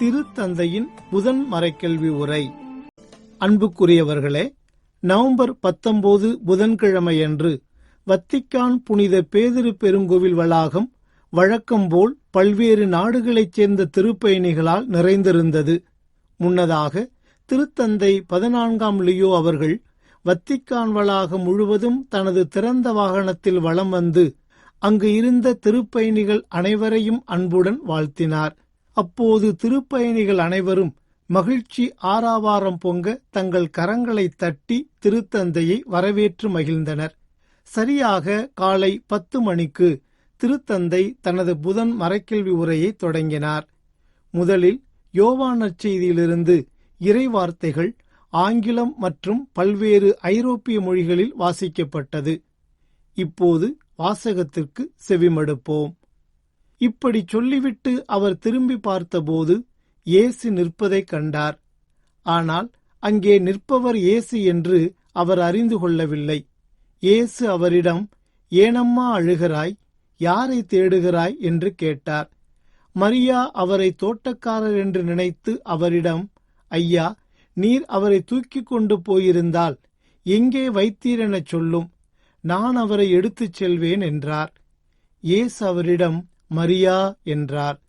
திருத்தந்தையின் புதன் மறைக்கல்வி உரை. அன்புக்குரியவர்களே நவம்பர் பத்தொன்பது புதன்கிழமையன்று வத்திக்கான் புனித பேதிரு பெருங்கோவில் வளாகம் வழக்கம்போல் பல்வேறு நாடுகளைச் சேர்ந்த திருப்பயணிகளால் நிறைந்திருந்தது. முன்னதாக திருத்தந்தை பதினான்காம் லியோ அவர்கள் வத்திக்கான் வளாகம் முழுவதும் தனது திறந்த வாகனத்தில் வலம் வந்து அங்கு இருந்த திருப்பயணிகள் அனைவரையும் அன்புடன் வாழ்த்தினார். அப்போது திருப்பயணிகள் அனைவரும் மகிழ்ச்சி ஆராவாரம் பொங்க தங்கள் கரங்களை தட்டி திருத்தந்தையை வரவேற்று மகிழ்ந்தனர். சரியாக காலை பத்து மணிக்கு திருத்தந்தை தனது புதன் மறைக்கல்வி உரையை தொடங்கினார். முதலில் யோவான் செய்தியிலிருந்து இறைவார்த்தைகள் ஆங்கிலம் மற்றும் பல்வேறு ஐரோப்பிய மொழிகளில் வாசிக்கப்பட்டது. இப்போது வாசகத்திற்கு செவிமடுப்போம். இப்படி சொல்லிவிட்டு அவர் திரும்பி பார்த்தபோது இயேசு நிற்பதைக் கண்டார். ஆனால் அங்கே நிற்பவர் இயேசு என்று அவர் அறிந்து கொள்ளவில்லை. இயேசு அவரிடம் ஏனம்மா அழுகிறாய்? யாரை தேடுகிறாய்? என்று கேட்டார். மரியா அவரை தோட்டக்காரர் என்று நினைத்து அவரிடம் ஐயா நீர் அவரை தூக்கிக் கொண்டு போயிருந்தால் எங்கே வைத்தீரெனச் சொல்லும். நான் அவரை எடுத்துச் செல்வேன் என்றார். இயேசு அவரிடம் மரியா என்றார்.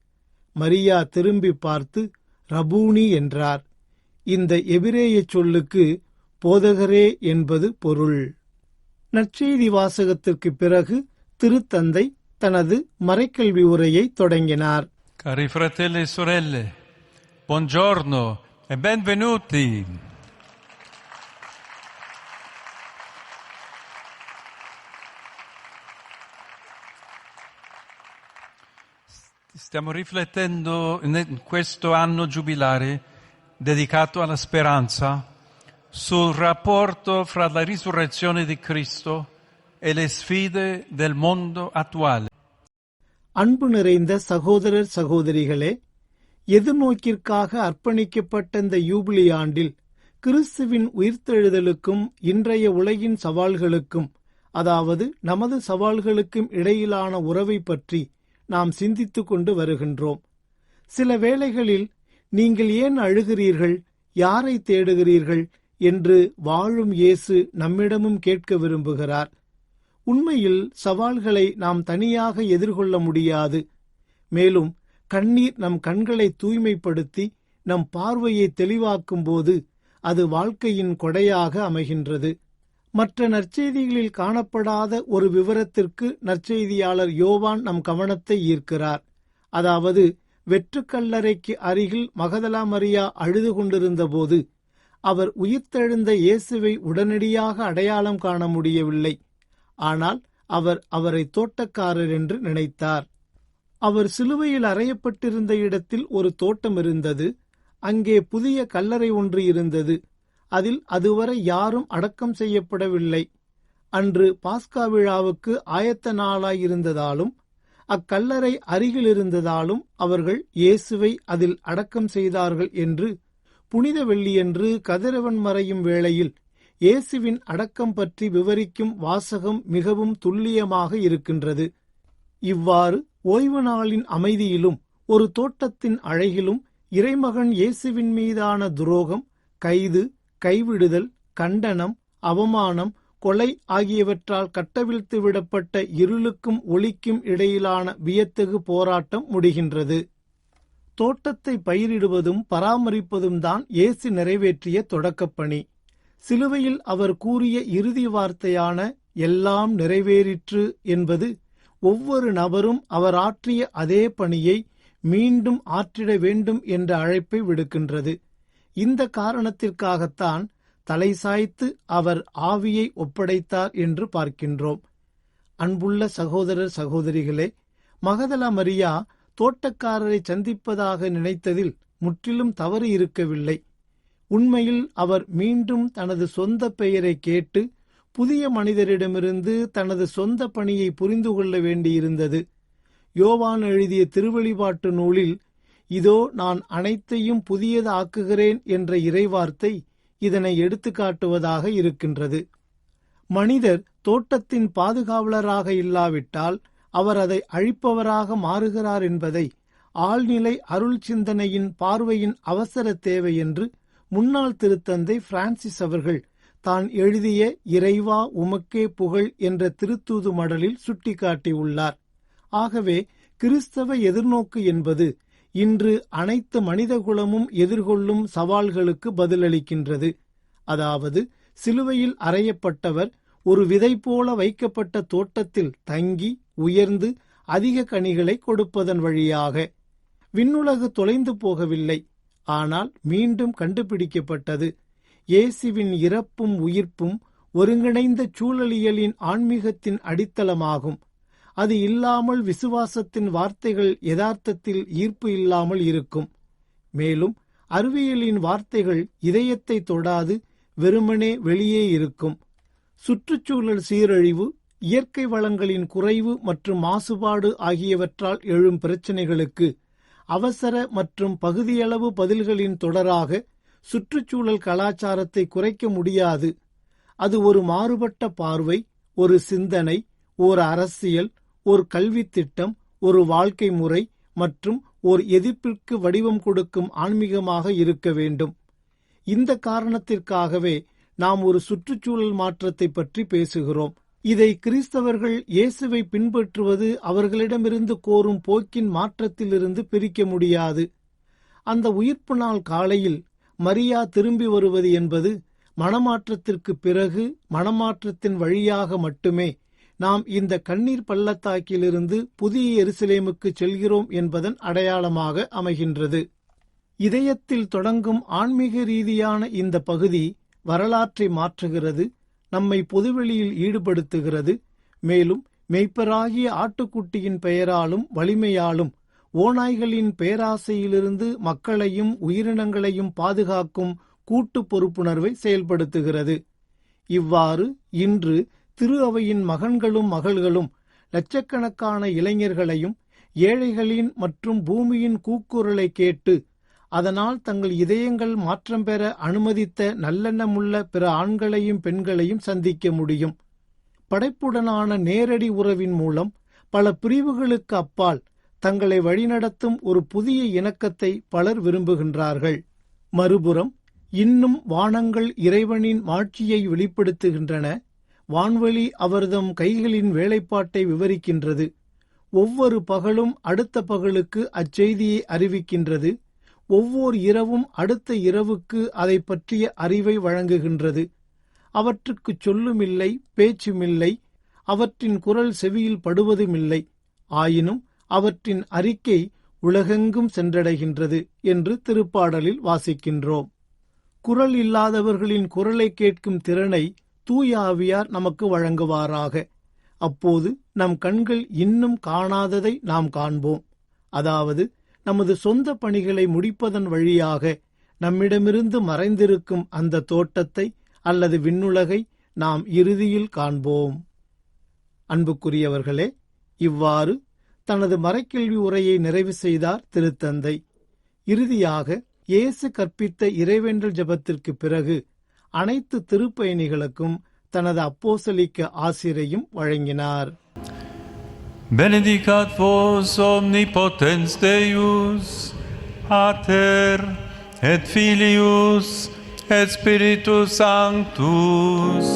மரியா திரும்பி பார்த்து ரபூனி என்றார். இந்த எபிரேய சொல்லுக்கு போதகரே என்பது பொருள். நற்செய்தி வாசகத்திற்கு பிறகு திருத்தந்தை தனது மறைக்கல்வி உரையை தொடங்கினார். Cari fratelli e sorelle, buongiorno e benvenuti. Stiamo riflettendo in questo anno giubilare dedicato alla speranza sul rapporto fra la risurrezione di Cristo e le sfide del mondo attuale. அன்பு நிறைந்த சகோதரர் சகோதரிகளே எதிர்நோக்கிற்காக அர்ப்பணிக்கப்பட்ட இந்த யூபிலி ஆண்டில் கிறிஸ்துவின் உயிர்த்தெழுதலுக்கும் இன்றைய உலகின் சவால்களுக்கும் அதாவது நமது சவால்களுக்கும் இடையிலான உறவை பற்றி நாம் சிந்தித்துக் கொண்டு வருகின்றோம். சில வேளைகளில் நீங்கள் ஏன் அழுகிறீர்கள்? யாரை தேடுகிறீர்கள்? என்று வாழும் இயேசு நம்மிடமும் கேட்க விரும்புகிறார். உண்மையில் சவால்களை நாம் தனியாக எதிர்கொள்ள முடியாது. மேலும் கண்ணீர் நம் கண்களை தூய்மைப்படுத்தி நம் பார்வையை தெளிவாக்கும் போது அது வாழ்க்கையின் கொடையாக அமைகின்றது. மற்ற நற்செய்திகளில் காணப்படாத ஒரு விவரத்திற்கு நற்செய்தியாளர் யோவான் நம் கவனத்தை ஈர்க்கிறார். அதாவது வெற்றுக்கல்லறைக்கு அருகில் மகதலா மரியா அழுது கொண்டிருந்தபோது அவர் உயிர்த்தெழுந்த இயேசுவை உடனடியாக அடையாளம் காண முடியவில்லை. ஆனால் அவர் அவரை தோட்டக்காரர் என்று நினைத்தார். அவர் சிலுவையில் அறையப்பட்டிருந்த இடத்தில் ஒரு தோட்டம் இருந்தது. அங்கே புதிய கல்லறை ஒன்று இருந்தது. அதில் அதுவரை யாரும் அடக்கம் செய்யப்படவில்லை. அன்று பாஸ்கா விழாவுக்கு ஆயத்த நாளாயிருந்ததாலும் அக்கல்லறை அருகிலிருந்ததாலும் அவர்கள் இயேசுவை அதில் அடக்கம் செய்தார்கள் என்று புனித வெள்ளியன்று கதிரவன் மறையும் வேளையில் இயேசுவின் அடக்கம் பற்றி விவரிக்கும் வாசகம் மிகவும் துல்லியமாக இருக்கின்றது. இவ்வாறு ஓய்வு நாளின் அமைதியிலும் ஒரு தோட்டத்தின் அழகிலும் இறைமகன் இயேசுவின் மீதான துரோகம் கைது கைவிடுதல் கண்டனம் அவமானம் கொலை ஆகியவற்றால் கட்டவிழ்த்து விடப்பட்ட இருளுக்கும் ஒளிக்கும் இடையிலான வியத்தகு போராட்டம் முடிகின்றது. தோட்டத்தை பயிரிடுவதும் பராமரிப்பதும் தான் இயேசு நிறைவேற்றிய தொடக்கப்பணி. சிலுவையில் அவர் கூறிய இறுதி வார்த்தையான எல்லாம் நிறைவேறிற்று என்பது ஒவ்வொரு நபரும் அவர் ஆற்றிய அதே பணியை மீண்டும் ஆற்றிட வேண்டும் என்ற அழைப்பை விடுக்கின்றது. இந்த காரணத்திற்காகத்தான் தலை சாய்த்து அவர் ஆவியை ஒப்படைத்தார் என்று பார்க்கின்றோம். அன்புள்ள சகோதரர் சகோதரிகளே மகதலா மரியா தோட்டக்காரரை சந்திப்பதாக நினைத்ததில் முற்றிலும் தவறு இருக்கவில்லை. உண்மையில் அவர் மீண்டும் தனது சொந்த பெயரை கேட்டு புதிய மனிதரிடமிருந்து தனது சொந்த பணியை புரிந்து கொள்ள வேண்டியிருந்தது. யோவான் எழுதிய திருவழிபாட்டு நூலில் இதோ நான் அனைத்தையும் புதியதாக்குகிறேன் என்ற இறைவார்த்தை இதனை எடுத்துக்காட்டுவதாக இருக்கின்றது. மனிதர் தோட்டத்தின் பாதுகாவலராக இல்லாவிட்டால் அவர் அதை அழிப்பவராக மாறுகிறார் என்பதை ஆழ்நிலை அருள் சிந்தனையின் பார்வையின் அவசர தேவை என்று முன்னாள் திருத்தந்தை பிரான்சிஸ் அவர்கள் தான் எழுதிய இறைவா உமக்கே புகழ் என்ற திருத்தூது மடலில் சுட்டிக்காட்டியுள்ளார். ஆகவே கிறிஸ்தவ எதிர்நோக்கு என்பது இன்று அனைத்து மனிதகுலமும் எதிர்கொள்ளும் சவால்களுக்கு பதிலளிக்கின்றது. அதாவது சிலுவையில் அறையப்பட்டவர் ஒரு விதை போல வைக்கப்பட்ட தோட்டத்தில் தங்கி உயர்ந்து அதிக கனிகளை கொடுப்பதன் வழியாக விண்ணுலகு தொலைந்து போகவில்லை. ஆனால் மீண்டும் கண்டுபிடிக்கப்பட்டது. இயேசுவின் இறப்பும் உயிர்ப்பும் ஒருங்கிணைந்த சூழலியலின் ஆன்மீகத்தின் அடித்தளமாகும். அது இல்லாமல் விசுவாசத்தின் வார்த்தைகள் யதார்த்தத்தில் ஈர்ப்பு இல்லாமல் இருக்கும். மேலும் அறிவியலின் வார்த்தைகள் இதயத்தை தொடாது வெறுமனே வெளியே இருக்கும். சுற்றுச்சூழல் சீரழிவு இயற்கை வளங்களின் குறைவு மற்றும் மாசுபாடு ஆகியவற்றால் எழும் பிரச்சினைகளுக்கு அவசர மற்றும் பகுதியளவு பதில்களின் தொடராக சுற்றுச்சூழல் கலாச்சாரத்தை குறைக்க முடியாது. அது ஒரு மாறுபட்ட பார்வை ஒரு சிந்தனை ஒரு அரசியல் ஒரு கல்வித் திட்டம் ஒரு வாழ்க்கை முறை மற்றும் ஓர் எதிர்ப்பிற்கு வடிவம் கொடுக்கும் ஆன்மீகமாக இருக்க வேண்டும். இந்த காரணத்திற்காகவே நாம் ஒரு சுற்றுச்சூழல் மாற்றத்தை பற்றி பேசுகிறோம். இதை கிறிஸ்தவர்கள் இயேசுவை பின்பற்றுவது அவர்களிடமிருந்து கோரும் போக்கின் மாற்றத்திலிருந்து பிரிக்க முடியாது. அந்த உயிர்ப்பு நாள் காலையில் மரியா திரும்பி வருவது என்பது மனமாற்றத்திற்கு பிறகு மனமாற்றத்தின் வழியாக மட்டுமே நாம் இந்த கண்ணீர் பள்ளத்தாக்கிலிருந்து புதிய எருசலேமுக்கு செல்கிறோம் என்பதன் அடையாளமாக அமைகின்றது. இதயத்தில் தொடங்கும் ஆன்மீக ரீதியான இந்த பகுதி வரலாற்றை மாற்றுகிறது நம்மை பொதுவெளியில் ஈடுபடுத்துகிறது. மேலும் மெய்ப்பராகிய ஆட்டுக்குட்டியின் பெயராலும் வலிமையாலும் ஓநாய்களின் பேராசையிலிருந்து மக்களையும் உயிரினங்களையும் பாதுகாக்கும் கூட்டு பொறுப்புணர்வை செயல்படுத்துகிறது. இவ்வாறு இன்று திரு அவையின் மகன்களும் மகள்களும் லட்சக்கணக்கான இளைஞர்களையும் ஏழைகளின் மற்றும் பூமியின் கூக்குரலை கேட்டு அதனால் தங்கள் இதயங்கள் மாற்றம் பெற அனுமதித்த நல்லெண்ணமுள்ள பிற ஆண்களையும் பெண்களையும் சந்திக்க முடியும். படைப்புடனான நேரடி உறவின் மூலம் பல பிரிவுகளுக்கு அப்பால் தங்களை வழிநடத்தும் ஒரு புதிய இணக்கத்தை பலர் விரும்புகின்றார்கள். மறுபுறம் இன்னும் வானங்கள் இறைவனின் மாட்சியை வெளிப்படுத்துகின்றன. வான்வெளி அவர்தம் கைகளின் வேலைப்பாட்டை விவரிக்கின்றது. ஒவ்வொரு பகலும் அடுத்த பகலுக்கு அச்செய்தியை அறிவிக்கின்றது. ஒவ்வொரு இரவும் அடுத்த இரவுக்கு அதை பற்றிய அறிவை வழங்குகின்றது. அவற்றுக்கு சொல்லுமில்லை பேச்சுமில்லை அவற்றின் குரல் செவியில் படுவதுமில்லை. ஆயினும் அவற்றின் அறிக்கை உலகெங்கும் சென்றடைகின்றது என்று திருப்பாடலில் வாசிக்கின்றோம். குரல் இல்லாதவர்களின் குரலை கேட்கும் திறனை தூயாவியார் நமக்கு வழங்குவாராக. அப்போது நம் கண்கள் இன்னும் காணாததை நாம் காண்போம். அதாவது நமது சொந்த பணிகளை முடிப்பதன் வழியாக நம்மிடமிருந்து மறைந்திருக்கும் அந்த தோட்டத்தை அல்லது விண்ணுலகை நாம் இறுதியில் காண்போம். அன்புக்குரியவர்களே இவ்வாறு தனது மறைக்கல்வி உரையை நிறைவு செய்தார் திருத்தந்தை. இறுதியாக இயேசு கற்பித்த இறைவேண்டல் ஜபத்திற்கு பிறகு அனைத்து திருப்பயணிகளுக்கும் தனது அப்போசலிக்க ஆசிரையும் வழங்கினார் Benedicat vos omnipotens Deus, Pater et Filius et Spiritus Sanctus.